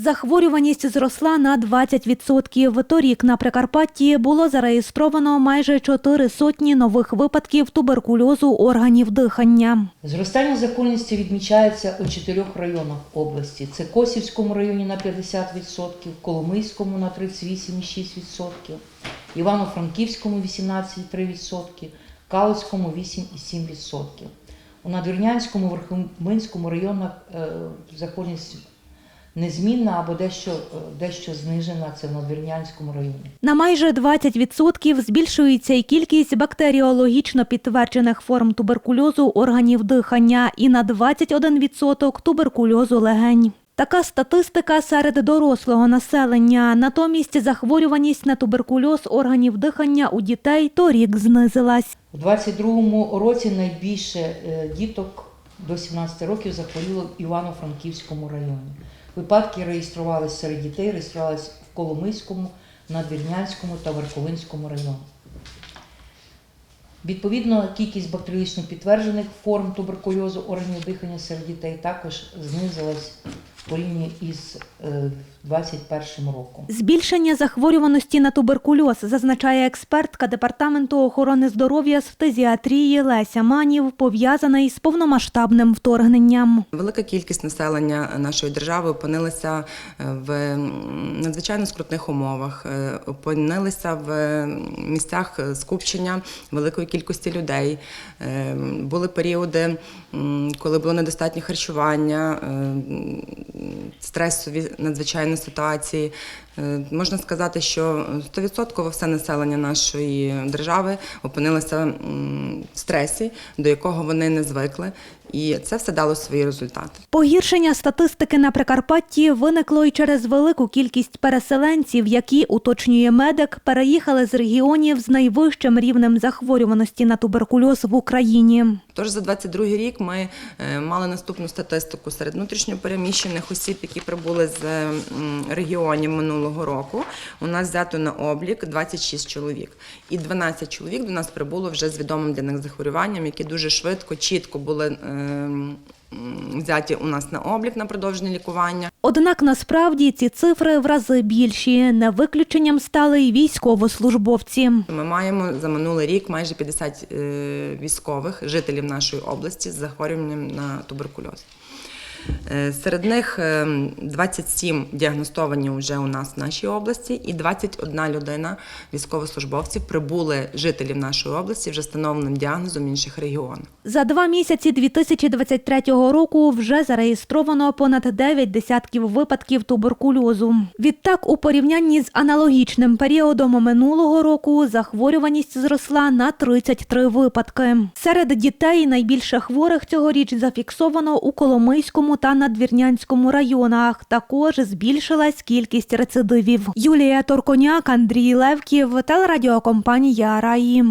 Захворюваність зросла на 20%. Торік на Прикарпатті було зареєстровано майже чотири сотні нових випадків туберкульозу органів дихання. Зростання захворюваності відмічається у чотирьох районах області. Це Косівському районі на 50%, Коломийському на 38,6%, Івано-Франківському 18,3%, Калицькому 8,7%. У Надвірнянському, Верховинському районах е, захворюваність незмінна або дещо, дещо знижена, це в Надвірнянському районі. На майже 20% збільшується і кількість бактеріологічно підтверджених форм туберкульозу органів дихання і на 21% туберкульозу легень. Така статистика серед дорослого населення. Натомість захворюваність на туберкульоз органів дихання у дітей торік знизилась. У 22-му році найбільше е, діток до 17 років захворіло в Івано-Франківському районі. Випадки реєструвалися серед дітей, реєструвалися в Коломийському, Надвірнянському та Верховинському районах. Відповідно, кількість бактеріологічно підтверджених форм туберкульозу органів дихання серед дітей також знизилась в порівнянні із е, 21 роком. Збільшення захворюваності на туберкульоз, зазначає експертка департаменту охорони здоров'я з фтизіатрії Леся Манів, пов'язане із повномасштабним вторгненням. Велика кількість населення нашої держави опинилася е, в надзвичайно скрутних умовах, е, опинилися в місцях скупчення великої кількості людей. Е, Були періоди, коли було недостатнє харчування, стресові надзвичайні ситуації. Е, Можна сказати, що 100% все населення нашої держави опинилося в стресі, до якого вони не звикли, і це все дало свої результати. Погіршення статистики на Прикарпатті виникло й через велику кількість переселенців, які, уточнює медик, переїхали з регіонів з найвищим рівнем захворюваності на туберкульоз в Україні. Тож за 22 рік ми е, мали наступну статистику серед внутрішньопереміщених осіб, які прибули з регіонів минулого року. У нас взято на облік 26 чоловік, і 12 чоловік до нас прибуло вже з відомим для них захворюванням, які дуже швидко, чітко були е, взяті у нас на облік на продовження лікування. Однак насправді ці цифри в рази більші. Не виключенням стали й військовослужбовці. Ми маємо за минулий рік майже 50 е, військових жителів нашої області з захворюванням на туберкульоз. Е, Серед них е, 27 діагностовані вже у нас в нашій області, і 21 людина військовослужбовців прибули жителів нашої області вже встановленим діагнозом інших регіонів. За два місяці 2023 року вже зареєстровано понад 9 десятків випадків туберкульозу. Відтак, у порівнянні з аналогічним періодом минулого року захворюваність зросла на 33 випадки. Серед дітей найбільше хворих цьогоріч зафіксовано у Коломийському та Надвірнянському районах. Також збільшилась кількість рецидивів. Юлія Торконяк, Андрій Левків, телерадіокомпанія Раї.